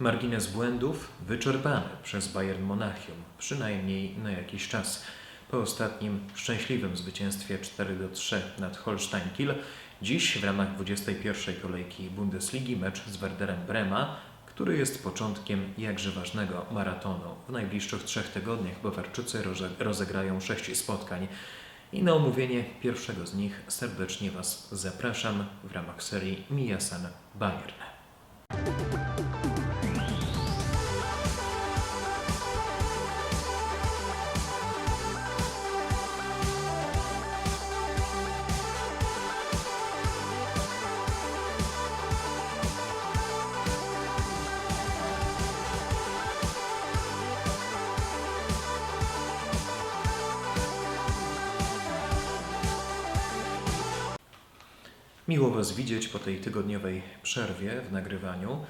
Margines błędów wyczerpany przez Bayern Monachium, przynajmniej na jakiś czas. Po ostatnim szczęśliwym zwycięstwie 4 do 3 nad Holstein Kiel, dziś w ramach 21. kolejki Bundesligi mecz z Werderem Brema, który jest początkiem jakże ważnego maratonu. W najbliższych trzech tygodniach Bawarczycy roze- rozegrają sześć spotkań. I na omówienie pierwszego z nich serdecznie Was zapraszam w ramach serii Mijasan Bayern. Miło Was widzieć po tej tygodniowej przerwie w nagrywaniu.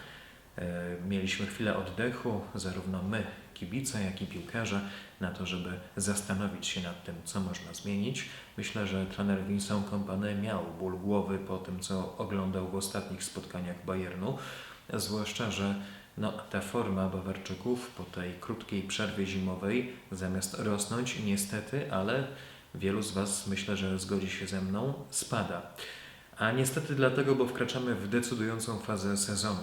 E, Mieliśmy chwilę oddechu, zarówno my, kibice, jak i piłkarze, na to, żeby zastanowić się nad tym, co można zmienić. Myślę, że trener Vincent Kompany miał ból głowy po tym, co oglądał w ostatnich spotkaniach Bayernu, zwłaszcza, że no, ta forma Bawarczyków po tej krótkiej przerwie zimowej, zamiast rosnąć, niestety, ale wielu z Was, myślę, że zgodzi się ze mną, spada. A niestety dlatego, bo wkraczamy w decydującą fazę sezonu.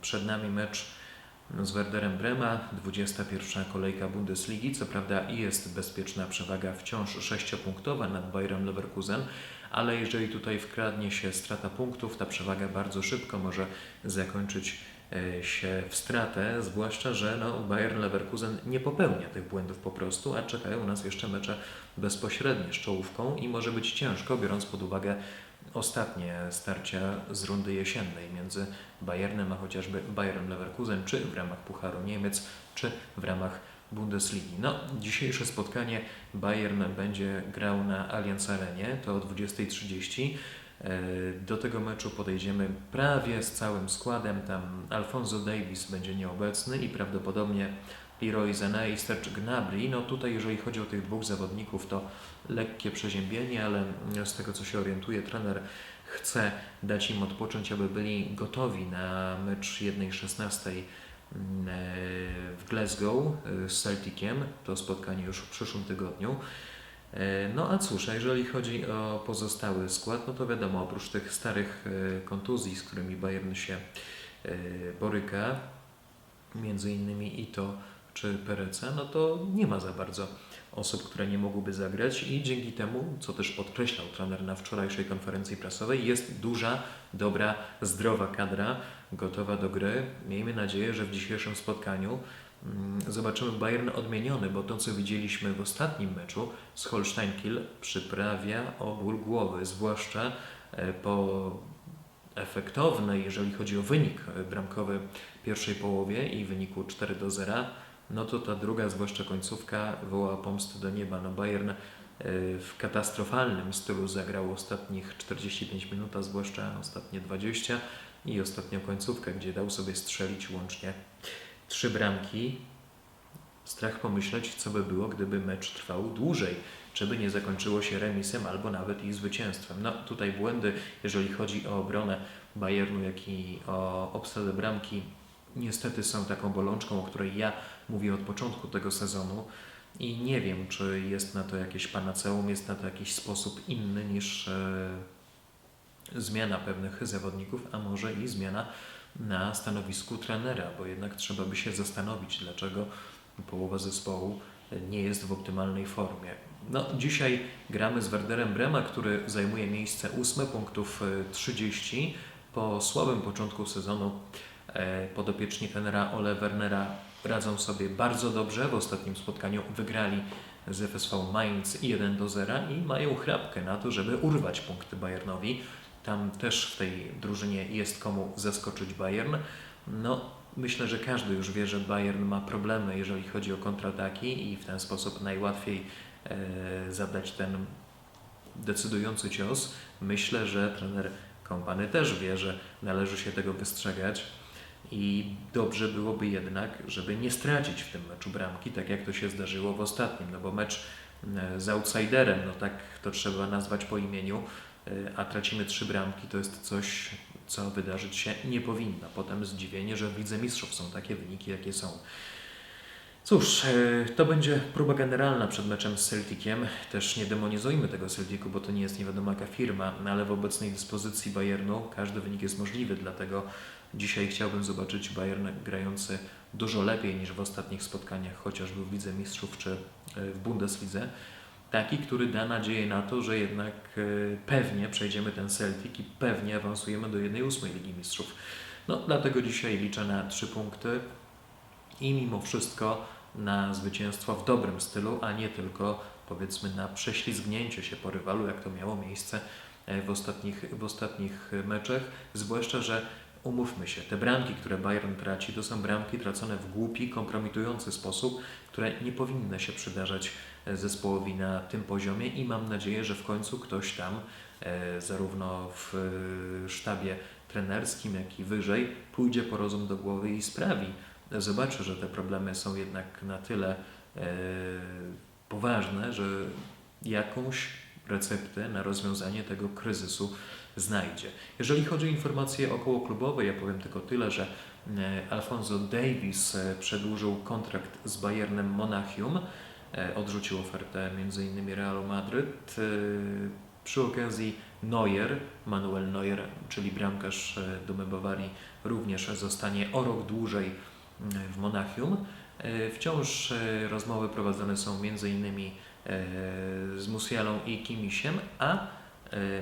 Przed nami mecz z Werderem Brema, 21. kolejka Bundesligi. Co prawda jest bezpieczna przewaga wciąż sześciopunktowa nad Bayerem Leverkusen, ale jeżeli tutaj wkradnie się strata punktów, ta przewaga bardzo szybko może zakończyć e, się w stratę, zwłaszcza, że no, Bayern Leverkusen nie popełnia tych błędów po prostu, a czekają nas jeszcze mecze bezpośrednie z czołówką i może być ciężko, biorąc pod uwagę ostatnie starcia z rundy jesiennej między Bayernem a chociażby Bayernem Leverkusen, czy w ramach Pucharu Niemiec, czy w ramach Bundesligi. No, dzisiejsze spotkanie Bayern będzie grał na Allianz Arenie, to o 20.30. E, Do tego meczu podejdziemy prawie z całym składem. Tam Alfonso Davis będzie nieobecny i prawdopodobnie Leroy Sané i Serge Gnabry. No tutaj, jeżeli chodzi o tych dwóch zawodników, to lekkie przeziębienie, ale z tego co się orientuje, trener chce dać im odpocząć, aby byli gotowi na mecz 1.16 w Glasgow e, z Celticiem. To spotkanie już w przyszłym tygodniu. E, No a cóż, a jeżeli chodzi o pozostały skład, no to wiadomo, oprócz tych starych e, kontuzji, z którymi Bayern się e, boryka, między innymi Ito czy Pereca, no to nie ma za bardzo osób, które nie mogłyby zagrać i dzięki temu, co też podkreślał trener na wczorajszej konferencji prasowej, jest duża, dobra, zdrowa kadra gotowa do gry. Miejmy nadzieję, że w dzisiejszym spotkaniu mm, zobaczymy Bayern odmieniony, bo to, co widzieliśmy w ostatnim meczu z Holstein Kiel przyprawia o ból głowy, zwłaszcza e, po efektownej, jeżeli chodzi o wynik e, bramkowy pierwszej połowie i wyniku 4 do 0, no to ta druga, zwłaszcza końcówka, woła pomstę do nieba. No Bayern e, w katastrofalnym stylu zagrał ostatnich 45 minut, a zwłaszcza ostatnie 20 i ostatnią końcówkę, gdzie dał sobie strzelić łącznie trzy bramki. Strach pomyśleć, co by było, gdyby mecz trwał dłużej, czy by nie zakończyło się remisem albo nawet i zwycięstwem. No tutaj błędy, jeżeli chodzi o obronę Bayernu, jak i o obsadę bramki, niestety są taką bolączką, o której ja mówię od początku tego sezonu i nie wiem, czy jest na to jakieś panaceum, jest na to jakiś sposób inny niż e, zmiana pewnych zawodników, a może i zmiana na stanowisku trenera, bo jednak trzeba by się zastanowić, dlaczego połowa zespołu nie jest w optymalnej formie. No, dzisiaj gramy z Werderem Brema, który zajmuje miejsce ósme, punktów e, 30. Po słabym początku sezonu e, podopieczni trenera Ole Wernera radzą sobie bardzo dobrze. W ostatnim spotkaniu wygrali z FSV Mainz 1 do 0 i mają chrapkę na to, żeby urwać punkty Bayernowi. Tam też w tej drużynie jest komu zaskoczyć Bayern. No, myślę, że każdy już wie, że Bayern ma problemy, jeżeli chodzi o kontrataki i w ten sposób najłatwiej e, zadać ten decydujący cios. Myślę, że trener Kompany też wie, że należy się tego wystrzegać i dobrze byłoby jednak, żeby nie stracić w tym meczu bramki, tak jak to się zdarzyło w ostatnim, no bo mecz e, z outsiderem, no tak to trzeba nazwać po imieniu, e, a tracimy trzy bramki, to jest coś co wydarzyć się nie powinno. Potem zdziwienie, że w Lidze Mistrzów są takie wyniki, jakie są. Cóż, e, to będzie próba generalna przed meczem z Celticiem. Też nie demonizujmy tego Celticu, bo to nie jest nie wiadomo jaka firma, no ale w obecnej dyspozycji Bayernu każdy wynik jest możliwy, dlatego dzisiaj chciałbym zobaczyć Bayern grający dużo lepiej niż w ostatnich spotkaniach, chociażby w Lidze Mistrzów czy e, w Bundeslidze. Taki, który da nadzieję na to, że jednak e, pewnie przejdziemy ten Celtic i pewnie awansujemy do 1-8 Ligi Mistrzów. No, dlatego dzisiaj liczę na trzy punkty i mimo wszystko na zwycięstwo w dobrym stylu, a nie tylko powiedzmy na prześlizgnięcie się po rywalu, jak to miało miejsce e, w ostatnich, w ostatnich meczach. Zwłaszcza, że umówmy się, te bramki, które Bayern traci, to są bramki tracone w głupi, kompromitujący sposób, które nie powinny się przydarzać e, zespołowi na tym poziomie i mam nadzieję, że w końcu ktoś tam, e, zarówno w sztabie trenerskim, jak i wyżej, pójdzie po rozum do głowy i sprawi, zobaczy, że te problemy są jednak na tyle e, poważne, że jakąś receptę na rozwiązanie tego kryzysu znajdzie. Jeżeli chodzi o informacje okołoklubowe, ja powiem tylko tyle, że e, Alfonso Davis e, przedłużył kontrakt z Bayernem Monachium, odrzucił ofertę m.in. Realu Madryt. Przy okazji Neuer, Manuel Neuer, czyli bramkarz Dumy Bawarii, również zostanie o rok dłużej w Monachium. E, Wciąż e, rozmowy prowadzone są m.in. e, z Musialą i Kimisiem, a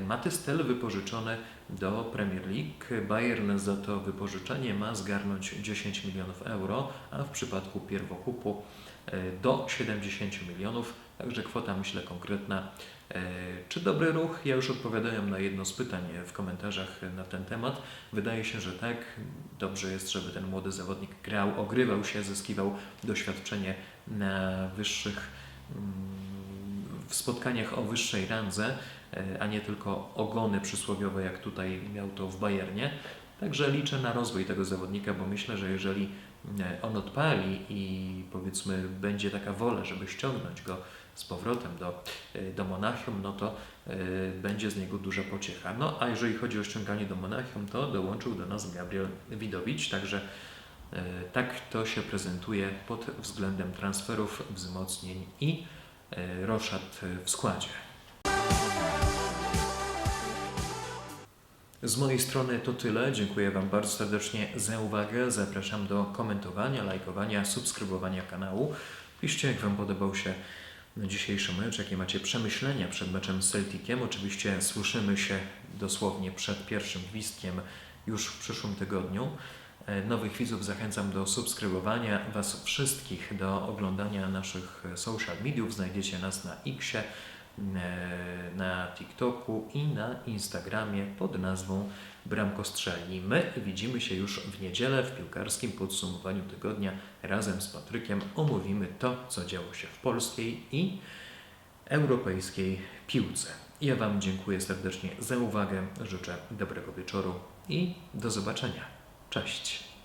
Matystel wypożyczony do Premier League. Bayern za to wypożyczenie ma zgarnąć 10 milionów euro, a w przypadku pierwokupu do 70 milionów, także kwota myślę konkretna. E, Czy dobry ruch? Ja już odpowiadałem na jedno z pytań w komentarzach na ten temat. Wydaje się, że tak. Dobrze jest, żeby ten młody zawodnik grał, ogrywał się, zyskiwał doświadczenie na wyższych, mm, w spotkaniach o wyższej randze, e, a nie tylko ogony przysłowiowe, jak tutaj miał to w Bayernie. Także liczę na rozwój tego zawodnika, bo myślę, że jeżeli e, on odpali i powiedzmy będzie taka wola, żeby ściągnąć go z powrotem do, e, do Monachium, no to e, będzie z niego duża pociecha. No a jeżeli chodzi o ściąganie do Monachium, to dołączył do nas Gabriel Widowicz, także e, tak to się prezentuje pod względem transferów, wzmocnień i roszad w składzie. Z mojej strony to tyle. Dziękuję Wam bardzo serdecznie za uwagę. Zapraszam do komentowania, lajkowania, subskrybowania kanału. Piszcie, jak Wam podobał się dzisiejszy mecz, jakie macie przemyślenia przed meczem z Celticiem. Oczywiście słyszymy się dosłownie przed pierwszym gwizdkiem już w przyszłym tygodniu. E, Nowych widzów zachęcam do subskrybowania, Was wszystkich do oglądania naszych social mediów. Znajdziecie nas na Xie, na TikToku i na Instagramie pod nazwą Bramkostrzelni. My widzimy się już w niedzielę w piłkarskim podsumowaniu tygodnia razem z Patrykiem. Omówimy to, co działo się w polskiej i europejskiej piłce. Ja Wam dziękuję serdecznie za uwagę, życzę dobrego wieczoru i do zobaczenia. Cześć.